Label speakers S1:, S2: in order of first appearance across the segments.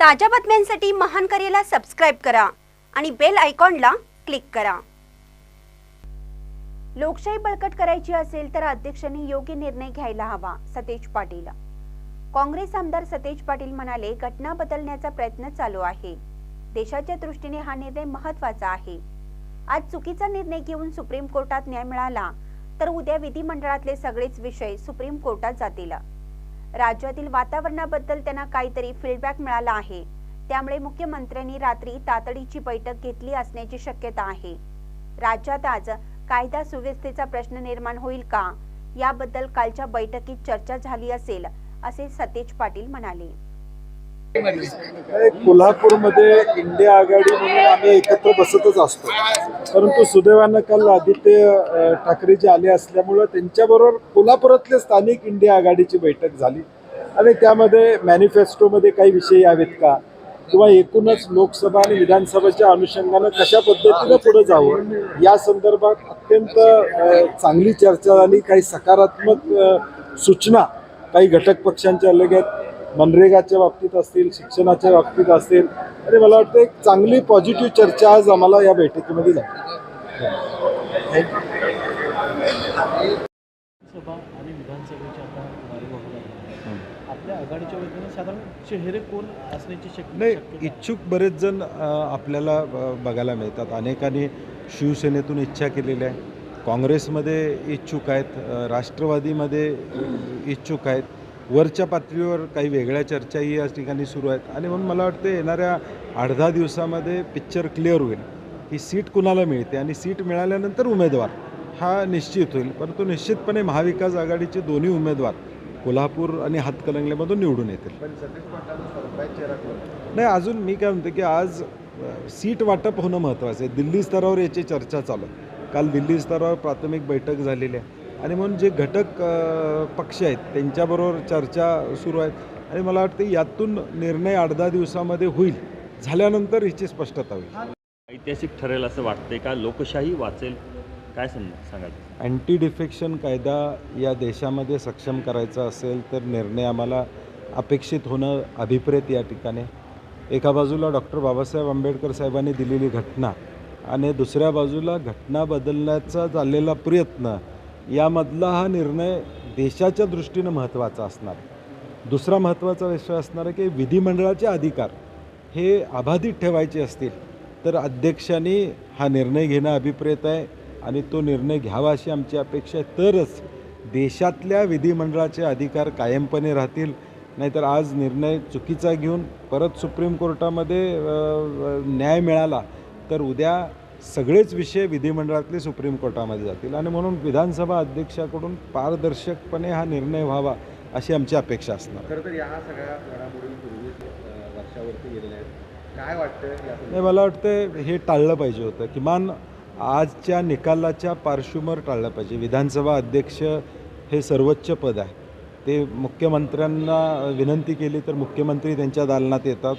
S1: ताज्या बातम्यांसाठी महान करेला सबस्क्राईब करा आणि बेल आयकॉनला क्लिक करा. लोकशाही बळकट करायची असेल तर अध्यक्षांनी योग्य निर्णय घ्यायला हवा सतेज पाटील. काँग्रेस आमदार सतेज पाटील म्हणाले घटना बदलण्याचा प्रयत्न चालू आहे. देशाच्या दृष्टीने हा निर्णय महत्त्वाचा आहे. आज चुकीचा निर्णय घेऊन सुप्रीम कोर्टात न्याय मिळाला तर उद्या विधिमंडळातले सगळेच विषय सुप्रीम कोर्टात जातील. राज्यातील वातावरणाबद्दल त्यांना काहीतरी फीडबॅक मिळाला आहे. त्यामुळे मुख्यमंत्र्यांनी रात्री तातडीची बैठक घेतली असण्याची शक्यता आहे. राज्यात आज कायदा सुव्यवस्थेचा प्रश्न निर्माण होईल का? याबद्दल कालच्या बैठकीत चर्चा झाली असेल असे सतेज पाटील म्हणाले.
S2: कोल्हापूरमध्ये इंडिया आघाडी म्हणून आम्ही एकत्र बसतच असतो. परंतु सुदैवानं काल आदित्य ठाकरेजी ठाकरे जे आले असल्यामुळं त्यांच्याबरोबर कोल्हापुरातले स्थानिक इंडिया आघाडीची बैठक झाली. आणि त्यामध्ये मॅनिफेस्टोमध्ये काही विषय यावेत का? किंवा एकूणच लोकसभा आणि विधानसभेच्या अनुषंगानं कशा पद्धतीनं पुढे जावं? या संदर्भात अत्यंत चांगली चर्चा झाली. काही सकारात्मक सूचना काही घटक पक्षांच्या लगत मनरेगाच्या बाबतीत असतील शिक्षणाच्या बाबतीत असतील आणि मला वाटतं एक चांगली पॉझिटिव्ह चर्चा आज आम्हाला या बैठकीमध्ये झाली. नाही
S3: शक्यता आहे?
S2: इच्छुक बरेच जण आपल्याला बघायला मिळतात. अनेकांनी शिवसेनेतून इच्छा केलेल्या आहे काँग्रेसमध्ये इच्छुक आहेत. राष्ट्रवादीमध्ये इच्छुक आहेत. वरच्या पातळीवर काही वेगळ्या चर्चाही या ठिकाणी सुरू आहेत. आणि म्हणून मला वाटतं येणाऱ्या आठ दहा दिवसामध्ये पिक्चर क्लिअर होईल. की सीट कुणाला मिळते? आणि सीट मिळाल्यानंतर उमेदवार हा निश्चित होईल. परंतु निश्चितपणे महाविकास आघाडीचे दोन्ही उमेदवार कोल्हापूर आणि हातकलंगल्यामधून निवडून येतील. नाही अजून मी काय म्हणतो की आज सीट वाटप होणं महत्त्वाचं आहे. दिल्ली स्तरावर याची चर्चा चालू आहे. काल दिल्ली स्तरावर प्राथमिक बैठक झालेली आहे. आणि म्हणून जे घटक पक्ष आहेत त्यांच्याबरोबर चर्चा सुरू आहेत आणि मला वाटतं यातून निर्णय आठ दहा दिवसामध्ये होईल. झाल्यानंतर हिची स्पष्टता होईल.
S4: ऐतिहासिक ठरेल असं वाटतंय का? लोकशाही वाचेल. काय सं सांगाल?
S2: अँटी डिफेक्शन कायदा या देशामध्ये सक्षम करायचा असेल तर निर्णय आम्हाला अपेक्षित होणं अभिप्रेत या ठिकाणी. एका बाजूला डॉक्टर बाबासाहेब आंबेडकर साहेबांनी दिलेली घटना आणि दुसऱ्या बाजूला घटना बदलण्याचा चाललेला प्रयत्न यामधला हा निर्णय देशाच्या दृष्टीनं महत्त्वाचा असणार. दुसरा महत्त्वाचा विषय असणार आहे की विधिमंडळाचे अधिकार हे अबाधित ठेवायचे असतील तर अध्यक्षांनी हा निर्णय घेणं अभिप्रेत आहे आणि तो निर्णय घ्यावा अशी आमची अपेक्षा आहे. तरच देशातल्या विधिमंडळाचे अधिकार कायमपणे राहतील. नाहीतर आज निर्णय चुकीचा घेऊन परत सुप्रीम कोर्टामध्ये न्याय मिळाला तर उद्या सगळेच विषय विधिमंडळातले सुप्रीम कोर्टामध्ये जातील. आणि म्हणून विधानसभा अध्यक्षाकडून पारदर्शकपणे हा निर्णय व्हावा अशी आमची अपेक्षा असणार.
S5: खरं तर या सगळ्या घडामोडी वर्षावरती गेलेल्या आहेत. काय वाटतं या
S2: नाही मला वाटतं हे टाळलं पाहिजे होतं. किमान आजच्या निकालाच्या पार्श्वभूमीवर टाळलं पाहिजे. विधानसभा अध्यक्ष हे सर्वोच्च पद आहे. ते मुख्यमंत्र्यांना विनंती केली तर मुख्यमंत्री त्यांच्या दालनात येतात.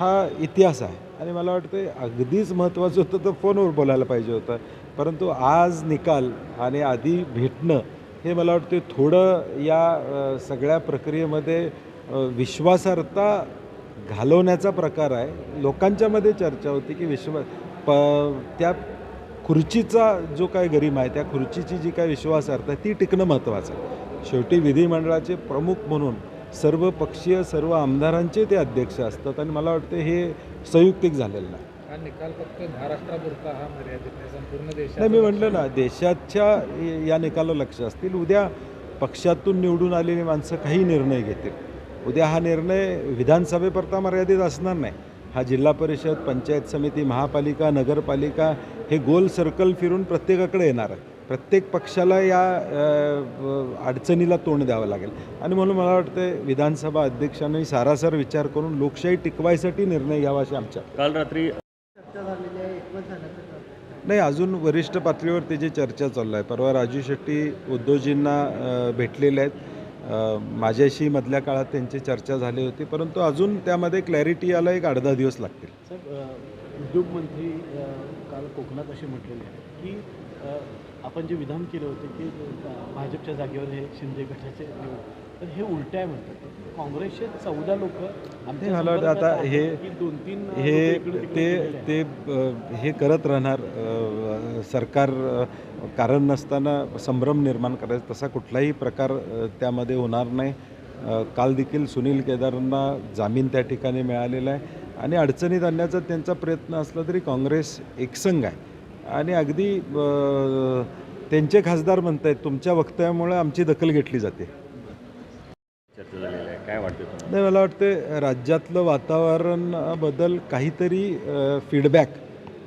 S2: हा इतिहास आहे. आणि मला वाटतं अगदीच महत्त्वाचं होतं तर फोनवर बोलायला पाहिजे होतं. परंतु आज निकाल आणि आधी भेटणं हे मला वाटतं थोडं या सगळ्या प्रक्रियेमध्ये विश्वासार्हता घालवण्याचा प्रकार आहे. लोकांच्यामध्ये चर्चा होती की विश्व प त्या खुर्चीचा जो काय गरीम आहे त्या खुर्चीची जी काय विश्वासार्हता आहे ती टिकणं महत्त्वाचं आहे. शेवटी विधिमंडळाचे प्रमुख म्हणून सर्व पक्षीय सर्व आमदारांचे ते अध्यक्ष असतात आणि मला वाटतं हे संयुक्तिक झालेलं नाही.
S5: हा निकाल फक्त महाराष्ट्रापुरता हा मर्यादित नाही संपूर्ण देशात
S2: नाही मी म्हटलं ना देशाच्या या निकाला लक्ष असतील. उद्या पक्षातून निवडून आलेली माणसं काही निर्णय घेतील. उद्या हा निर्णय विधानसभेपुरता मर्यादित असणार नाही. हा जिल्हा परिषद पंचायत समिती महापालिका नगरपालिका हे गोल सर्कल फिरून प्रत्येकाकडे येणार आहे. प्रत्येक पक्षाला या अ, अडचणीला तोंड द्यावं लागेल. आणि म्हणून मला वाटतं विधानसभा अध्यक्षांनी सारासार विचार करून लोकशाही टिकवायसाठी निर्णय घ्यावा अशी आमच्या
S4: काल रात्री
S2: नाही अजून वरिष्ठ पातळीवर त्याची चर्चा चालू आहे. परवा राजू शेट्टी उद्धवजींना भेटलेले आहेत. माझ्याशी मधल्या काळात त्यांची चर्चा झाली होती. परंतु अजून त्यामध्ये क्लॅरिटी यायला एक अर्धा दिवस लागतील.
S3: उद्योगमंत्री काल कोकणात असे म्हटलेले आहे की आपण जे विधान केलं होतं की भाजपच्या जागेवर हे शिंदे गटाचे तर हे उलट आहे म्हणतात. काँग्रेसचे चौदा लोक
S2: आता हे-
S3: दोन तीन
S2: हे ते ते हे करत राहणार सरकार कारण नसताना संभ्रम निर्माण करायचा तसा कुठलाही प्रकार त्यामध्ये होणार नाही. काल देखील सुनील केदारांना जामीन त्या ठिकाणी मिळालेला आहे. आणि अडचणीत आणण्याचा त्यांचा प्रयत्न असला तरी काँग्रेस एकसंघ आहे. आणि अगदी त्यांचे खासदार म्हणतायत तुमच्या वक्तव्यामुळे आमची दखल घेतली जाते.
S4: चर्चा झालेली आहे. काय वाटतं
S2: नाही मला वाटते राज्यातलं वातावरण बदल काहीतरी फीडबॅक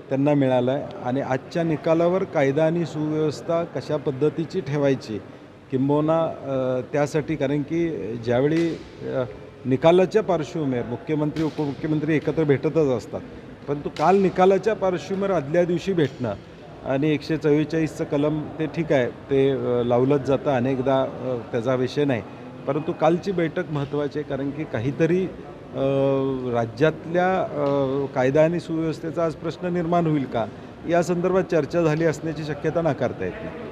S2: त्यांना मिळाला आहे आणि आजच्या निकालावर कायदा आणि सुव्यवस्था कशा पद्धतीची ठेवायची किंबहुना त्यासाठी कारण की ज्यावेळी निकालाच्या पार्श्वभूमीवर मुख्यमंत्री उपमुख्यमंत्री एकत्र भेटतच असतात परंतु काल निकालाच्या पार्श्वभूमीवर आदल्या दिवशी भेटणं आणि एकशे चव्वेचाळीसचं कलम ते ठीक आहे ते लावलंच जातं अनेकदा त्याचा विषय नाही. परंतु कालची बैठक महत्त्वाची आहे कारण की काहीतरी राज्यातल्या कायदा आणि सुव्यवस्थेचा आज प्रश्न निर्माण होईल का? या संदर्भात चर्चा झाली असण्याची शक्यता नाकारता येत नाही.